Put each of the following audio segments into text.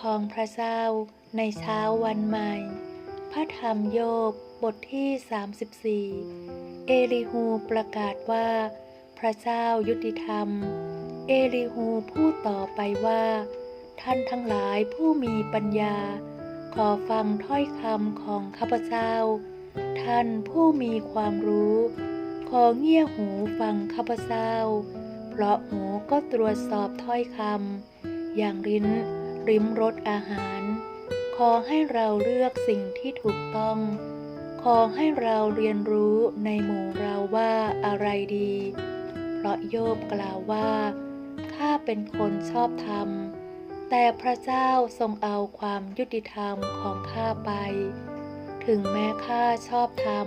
ของพระเจ้าในเช้าวันใหม่ พระธรรมโยบบทที่ 34 เอลิฮูประกาศว่า พระเจ้ายุติธรรม เอลิฮูพูดต่อไปว่า ท่านทั้งหลายผู้มีปัญญา ขอฟังถ้อยคำของข้าพเจ้า ท่านผู้มีความรู้ ขอเงี่ยหูฟังข้าพเจ้า เพราะหูก็ตรวจสอบถ้อยคำอย่างลิ้น ริมรสอาหาร ขอให้เราเลือกสิ่งที่ถูกต้อง ขอให้เราเรียนรู้ในหมู่เราว่าอะไรดี เพราะโยบกล่าวว่า ข้าเป็นคนชอบธรรม แต่พระเจ้าทรงเอาความยุติธรรมของข้าไป ถึงแม้ข้าชอบธรรม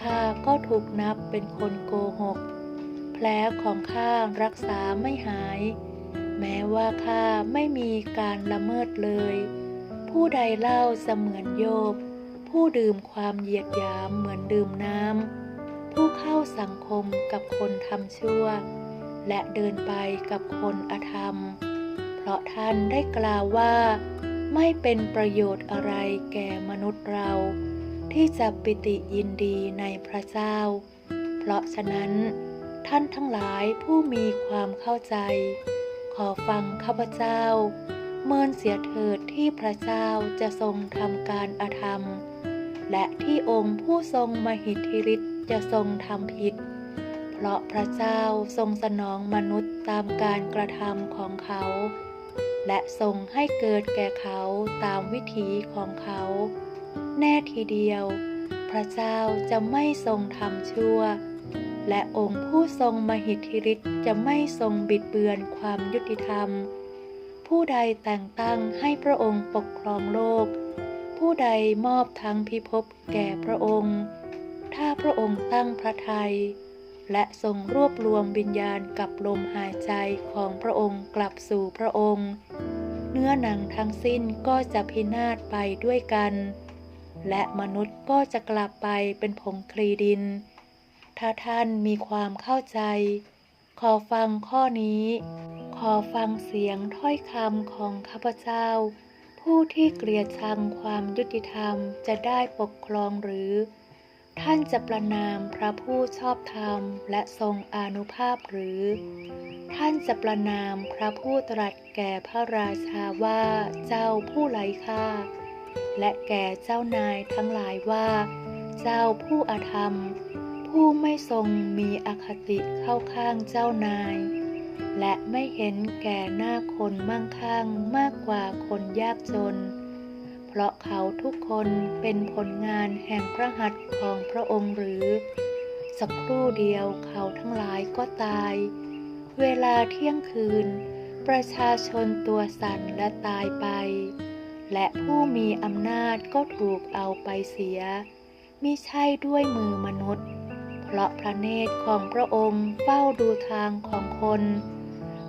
ข้าก็ถูกนับเป็นคนโกหก แผลของข้ารักษาไม่หาย แม้ว่าข้าไม่มีการละเมิดเลย ผู้ใดเล่าเสมือนโยบ ผู้ดื่มความเหยียดหยามเหมือนดื่มน้ำ ผู้เข้าสังคมกับคนทำชั่ว และเดินไปกับคนอธรรม เพราะท่านได้กล่าวว่า ไม่เป็นประโยชน์อะไรแก่มนุษย์เรา ที่จะปิติยินดีในพระเจ้า เพราะฉะนั้นท่านทั้งหลายผู้มีความเข้าใจ ขอฟังข้าพเจ้า เมินเสียเถิดที่พระเจ้าจะทรงทำการอธรรม และที่องค์ผู้ทรงมหิทธิฤทธิ์จะทรงทำผิด เพราะพระเจ้าทรงสนองมนุษย์ตามการกระทำของเขา และทรงให้เกิดแก่เขาตามวิถีของเขา แน่ทีเดียว พระเจ้าจะไม่ทรงทำชั่ว และองค์ผู้ทรงมหิทธิฤทธิ์จะไม่ทรงบิดเบือนความยุติธรรม ผู้ใดแต่งตั้งให้พระองค์ปกครองโลก ผู้ใดมอบทั้งพิภพแก่พระองค์ ถ้าพระองค์ตั้งพระทัยและทรงรวบรวมวิญญาณกับลมหายใจของพระองค์กลับสู่พระองค์ เนื้อหนังทั้งสิ้นก็จะพินาศไปด้วยกัน และมนุษย์ก็จะกลับไปเป็นผงคลีดิน ถ้าท่านมีความเข้าใจ ขอฟังข้อนี้ ขอฟังเสียงถ้อยคำของข้าพเจ้า ผู้ที่เกลียดชังความยุติธรรมจะได้ปกครองหรือ ท่านจะประนามพระผู้ชอบธรรมและทรงอนุภาพหรือ ท่านจะประนามพระผู้ตรัสแก่พระราชาว่าเจ้าผู้ไร้ค่า และแก่เจ้านายทั้งหลายว่า เจ้าผู้อาธรรม ผู้ไม่ทรงมีอคติเข้าข้างเจ้านาย และไม่เห็นแก่หน้าคนมั่งคั่งมากกว่าคนยากจน เพราะเขาทุกคนเป็นผลงานแห่งพระหัตถ์ของพระองค์หรือ สักครู่เดียวเขาทั้งหลายก็ตาย เวลาเที่ยงคืน ประชาชนตัวสั่นและตายไป และผู้มีอำนาจก็ถูกเอาไปเสียมิใช่ด้วยมือมนุษย์ เพราะพระเนตรของพระองค์เฝ้าดูทางของคน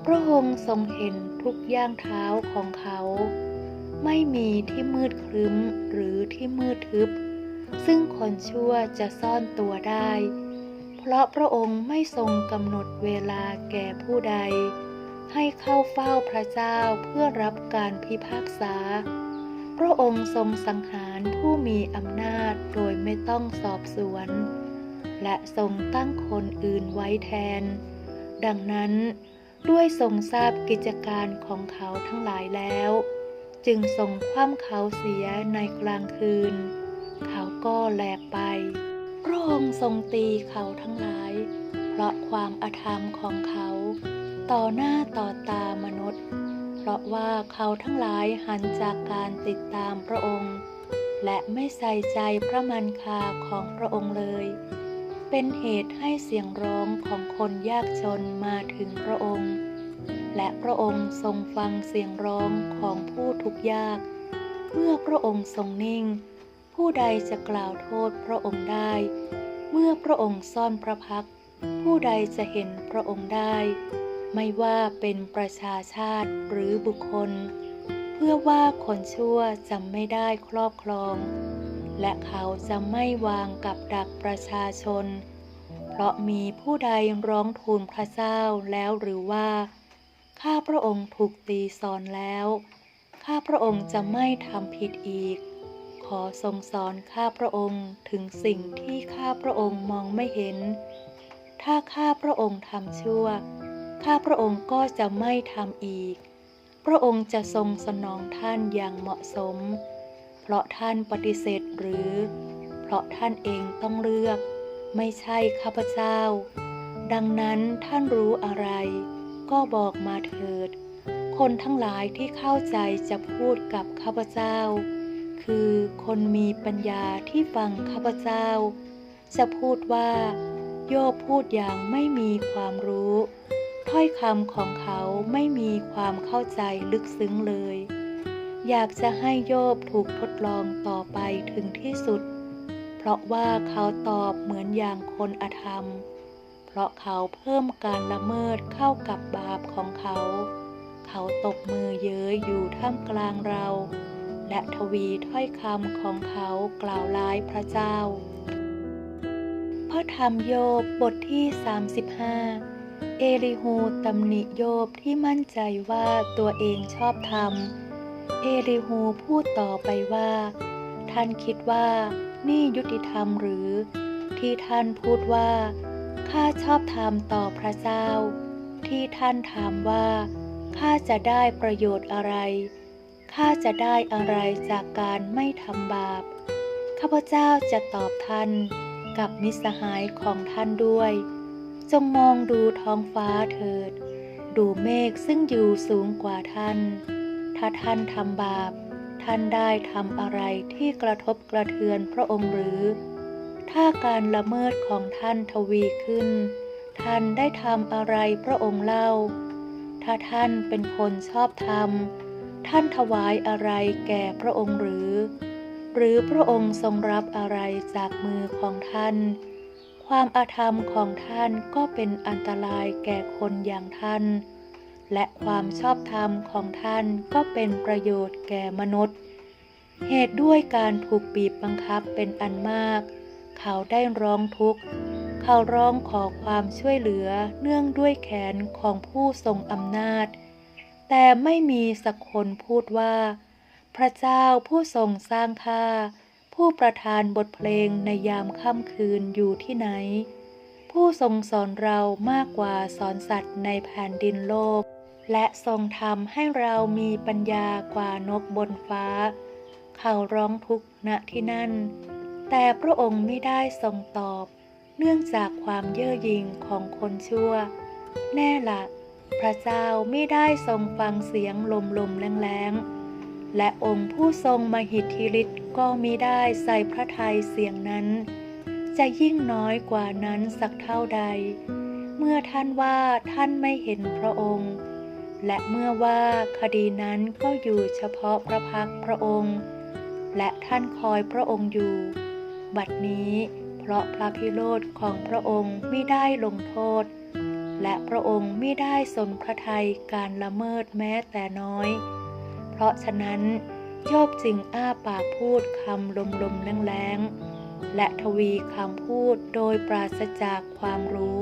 พระองค์ทรงเห็นทุกย่างเท้าของเขา ไม่มีที่มืดครึ้มหรือที่มืดทึบ ซึ่งคนชั่วจะซ่อนตัวได้ เพราะพระองค์ไม่ทรงกำหนดเวลาแก่ผู้ใด ให้เข้าเฝ้าพระเจ้าเพื่อรับการพิพากษา พระองค์ทรงสังหารผู้มีอำนาจโดยไม่ต้องสอบสวน และทรงตั้งคนอื่นไว้แทน ดังนั้นด้วยทรงทราบกิจการของเขาทั้งหลายแล้ว จึงทรงคว่ำเขาเสียในกลางคืน เขาก็แหลกไปพระองค์ทรงตีเขาทั้งหลาย เพราะความอาธรรมของเขา ต่อหน้าต่อตามนุษย์ เพราะว่าเขาทั้งหลายหันจากการติดตามพระองค์ และไม่ใส่ใจพระมันคาของพระองค์เลย เป็นเหตุให้เสียงร้องของคนยากจนมาถึงพระองค์ และพระองค์ทรงฟังเสียงร้องของผู้ทุกข์ยาก เมื่อพระองค์ทรงนิ่ง ผู้ใดจะกล่าวโทษพระองค์ได้ เมื่อพระองค์ซ่อนพระพัก ผู้ใดจะเห็นพระองค์ได้ ไม่ว่าเป็นประชาชาติหรือบุคคล เพื่อว่าคนชั่วจะไม่ได้ครอบครอง และเขาจะไม่วางกับดักประชาชน เพราะมีผู้ใดร้องทูลพระเจ้าแล้วหรือว่า ข้าพระองค์ถูกตีสอนแล้ว ข้าพระองค์จะไม่ทำผิดอีก ขอทรงสอนข้าพระองค์ถึงสิ่งที่ข้าพระองค์มองไม่เห็น ถ้าข้าพระองค์ทำชั่ว ข้าพระองค์ก็จะไม่ทำอีก พระองค์จะทรงสนองท่านอย่างเหมาะสม เพราะท่านปฏิเสธหรือ เพราะท่านเองต้องเลือก ไม่ใช่ข้าพเจ้า ดังนั้นท่านรู้อะไร ก็บอกมาเถิด คนทั้งหลายที่เข้าใจจะพูดกับข้าพเจ้า คือคนมีปัญญาที่ฟังข้าพเจ้า จะพูดว่า โยบพูดอย่างไม่มีความรู้ ถ้อยคำของเขาไม่มีความเข้าใจลึกซึ้งเลย อยากจะให้โยบถูกทดลองต่อไปถึงที่สุด เพราะว่าเขาตอบเหมือนอย่างคนอธรรม เพราะเขาเพิ่มการละเมิดเข้ากับบาปของเขา เขาตบมือเย้ยอยู่ท่ามกลางเรา และทวีถ้อยคำของเขากล่าวร้ายพระเจ้า พระธรรมโยบบทที่ 35 เอลิฮูตำหนิโยบที่มั่นใจว่าตัวเองชอบธรรม เอลิฮูพูดต่อไปว่า ท่านคิดว่านี่ยุติธรรมหรือ ที่ท่านพูดว่า ข้าชอบธรรมต่อพระเจ้า ที่ท่านถามว่า ข้าจะได้ประโยชน์อะไร ข้าจะได้อะไรจากการไม่ทำบาป ข้าพเจ้าจะตอบท่านกับมิสหายของท่านด้วย จงมองดูท้องฟ้าเถิด ดูเมฆซึ่งอยู่สูงกว่าท่าน ถ้าท่านทำบาป ท่านได้ทำอะไรที่กระทบกระเทือนพระองค์หรือ ถ้าการละเมิดของท่านทวีขึ้น ท่านได้ทำอะไรพระองค์เล่า ถ้าท่านเป็นคนชอบธรรม ท่านถวายอะไรแก่พระองค์หรือ หรือพระองค์ทรงรับอะไรจากมือของท่านความอาธรรมของท่านก็เป็นอันตรายแก่คนอย่างท่าน และความชอบธรรมของท่านก็เป็นประโยชน์แก่มนุษย์ เหตุด้วยการถูกบีบบังคับเป็นอันมาก เขาได้ร้องทุกข์ เขาร้องขอความช่วยเหลือเนื่องด้วยแขนของผู้ทรงอำนาจ แต่ไม่มีสักคนพูดว่า พระเจ้าผู้ทรงสร้างข้าผู้ประทานบทเพลงในยามค่ำคืนอยู่ที่ไหน ผู้ทรงสอนเรามากกว่าสอนสัตว์ในแผ่นดินโลก และทรงทำให้เรามีปัญญากว่านกบนฟ้า เขาร้องทุกข์ณที่นั่น แต่พระองค์ไม่ได้ทรงตอบ เนื่องจากความเย่อหยิ่งของคนชั่ว แน่ละพระเจ้าไม่ได้ทรงฟังเสียงลมลมแรงๆ และองค์ผู้ทรงมหิทธิฤทธิ์ก็มิได้ใส่พระทัยเสียงนั้น จะยิ่งน้อยกว่านั้นสักเท่าใด เมื่อท่านว่าท่านไม่เห็นพระองค์ และเมื่อว่าคดีนั้นก็อยู่เฉพาะพระพักพระองค์ และท่านคอยพระองค์อยู่ บัดนี้เพราะพระพิโรธของพระองค์ไม่ได้ลงโทษ และพระองค์ไม่ได้ทรงพระทัยการละเมิดแม้แต่น้อย เพราะฉะนั้นโยบจึงอ้าปากพูดคำลมลมๆแรงๆและทวีคำพูดโดยปราศจากความรู้